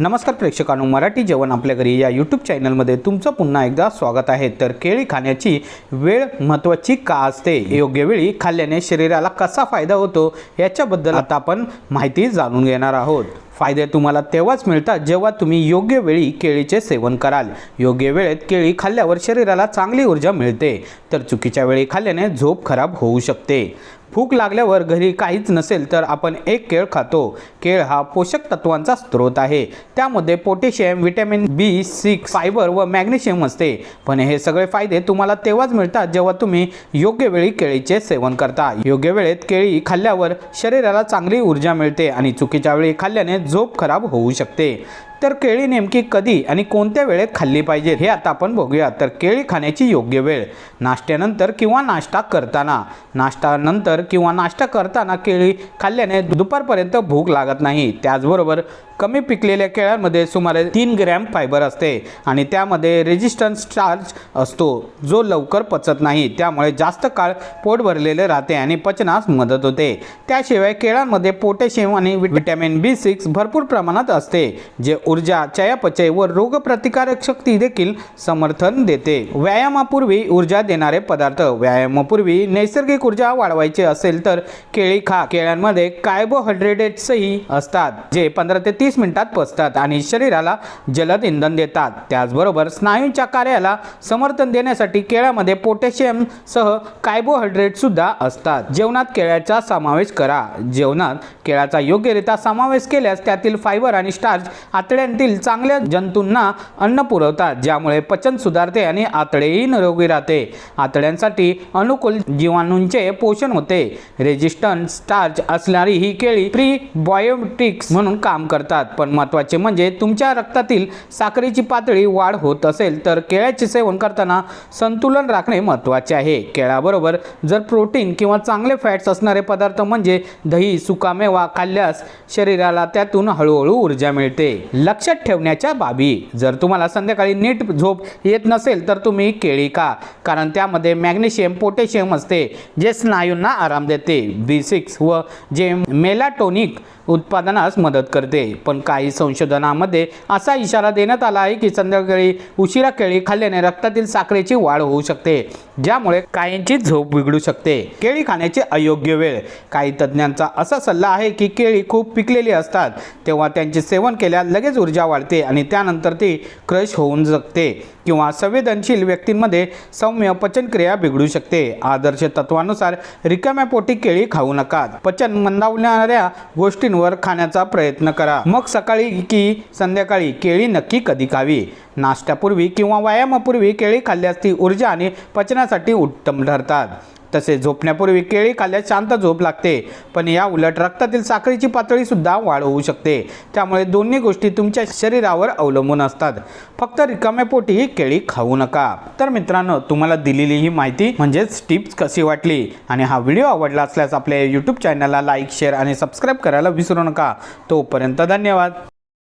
नमस्कार प्रेक्षकांनो मराठी जेवण आपल्या घरी या यूट्यूब चॅनलमध्ये तुमचं पुन्हा एकदा स्वागत आहे. तर केळी खाण्याची वेळ महत्त्वाची का असते? योग्य वेळी खाल्ल्याने शरीराला कसा फायदा होतो? याच्याबद्दल आता आपण माहिती जाणून घेणार आहोत. फायदे तुम्हाला तेव्हाच मिळतात जेव्हा तुम्ही योग्य वेळी केळीचे सेवन कराल. योग्य वेळेत केळी खाल्ल्यावर शरीराला चांगली ऊर्जा मिळते. तर चुकीच्या वेळी खाल्ल्याने झोप खराब होऊ शकते. भूक लागल्यावर घरी काहीच नसेल तर आपण एक केळ खातो. केळ हा पोषक तत्वांचा स्रोत आहे. त्यामध्ये potassium vitamin B six fibre व मॅग्नेशियम असते. पण हे सगळे फायदे तुम्हाला तेव्हाच मिळतात जेव्हा तुम्ही योग्य वेळी केळीचे सेवन करता. योग्य वेळेत केळी खाल्ल्यावर शरीराला चांगली ऊर्जा मिळते आणि चुकीच्या वेळी खाल्ल्याने झोप खराब होऊ शकते. तर केळी नेमकी कधी आणि कोणत्या वेळेत खाल्ली पाहिजे हे आता आपण बघूया. तर केळी खाण्याची योग्य वेळ नाश्त्यानंतर किंवा नाश्ता करताना. नाश्त्यानंतर किंवा नाश्ता करताना केळी खाल्ल्याने दुपारपर्यंत भूक लागत नाही. त्याचबरोबर कमी पिकलेल्या केळ्यांमध्ये सुमारे तीन ग्रॅम फायबर असते आणि त्यामध्ये रेजिस्टन्स स्टार्च असतो जो लवकर पचत नाही. त्यामुळे जास्त काळ पोट भरलेले राहते आणि पचनास मदत होते. त्याशिवाय केळ्यांमध्ये पोटॅशियम आणि विटॅमिन बी सिक्स भरपूर प्रमाणात असते जे ऊर्जा चयापचय व रोगप्रतिकारक शक्ती देखील समर्थन देते. व्यायामापूर्वी ऊर्जा देणारे पदार्थ व्यायामापूर्वी नैसर्गिक ऊर्जा वाढवायची असेल तर केळी खा. केळ्यांमध्ये कार्बोहायड्रेट्सही असतात जे पंधरा ते तीस तीस मिनिटात पचतात आणि शरीराला जलद इंधन देतात. त्याचबरोबर स्नायूंच्या कार्याला समर्थन देण्यासाठी केळ्यामध्ये पोटॅशियम सह कार्बोहायड्रेट सुद्धा असतात. जेवणात केळ्याचा समावेश करा. जेवणात केळ्याचा योग्यरित्या समावेश केल्यास त्यातील फायबर आणि स्टार्च आतड्यांतील चांगल्या जंतूंना अन्न पुरवतात ज्यामुळे पचन सुधारते आणि आतडेही निरोगी राहते. आतड्यांसाठी अनुकूल जीवाणूंचे पोषण होते. रेजिस्टंट स्टार्च असणारी ही केळी प्रीबायोटिक्स म्हणून काम करतात. पण महत्त्वाचे म्हणजे तुमच्या रक्तातील साखरेची पातळी वाढ होत असेल तर केळ्याचे सेवन करताना संतुलन राखणे महत्त्वाचे आहे. केळ्याबरोबर जर प्रोटीन किंवा चांगले फॅट्स असणारे पदार्थ म्हणजे दही सुकामेवा खाल्ल्यास शरीराला त्यातून हळूहळू ऊर्जा मिळते. लक्षात ठेवण्याच्या बाबी. जर तुम्हाला संध्याकाळी नीट झोप येत नसेल तर तुम्ही केळी का कारण त्यामध्ये मॅग्नेशियम पोटॅशियम असते जे स्नायूंना आराम देते. बी सिक्स व जे मेलाटोनिक उत्पादनास मदत करते. पण काही संशोधनामध्ये असा इशारा देण्यात आला आहे की संध्याकाळी उशिरा केळी खाल्ल्याने रक्तातील साखरेची वाढ होऊ शकते ज्यामुळे काहींची झोप बिघडू शकते. केळी खाण्याची अयोग्य वेळ. काही तज्ज्ञांचा असा सल्ला आहे की केळी खूप पिकलेली असतात तेव्हा त्यांचे सेवन केल्यास लगेच ऊर्जा वाढते आणि त्यानंतर ती क्रश होऊन जगते किंवा संवेदनशील व्यक्तींमध्ये सौम्य पचनक्रिया बिघडू शकते. आदर्श तत्वानुसार रिकाम्या पोटी केळी खाऊ नका. पचन मंदावणाऱ्या गोष्टींवर खाण्याचा प्रयत्न करा. मग सकाळी की संध्याकाळी केळी नक्की कधी खावी? नाश्त्यापूर्वी किंवा व्यायामापूर्वी केळी खाल्ल्यास ती ऊर्जा आणि पचनासाठी उत्तम ठरतात. तसे झोपण्यापूर्वी केळी खाल्ल्यास शांत झोप लागते. पण या उलट रक्तातील साखरेची पातळी सुद्धा वाढ होऊ शकते. त्यामुळे दोन्ही गोष्टी तुमच्या शरीरावर अवलंबून असतात. फक्त रिकाम्या पोटी केळी खाऊ नका. तर मित्रांनो तुम्हाला दिलेली ही माहिती म्हणजेच टिप्स कशी वाटली आणि हा व्हिडिओ आवडला असल्यास आपल्या यूट्यूब चॅनलला लाईक शेअर आणि सबस्क्राईब करायला विसरू नका. तोपर्यंत धन्यवाद.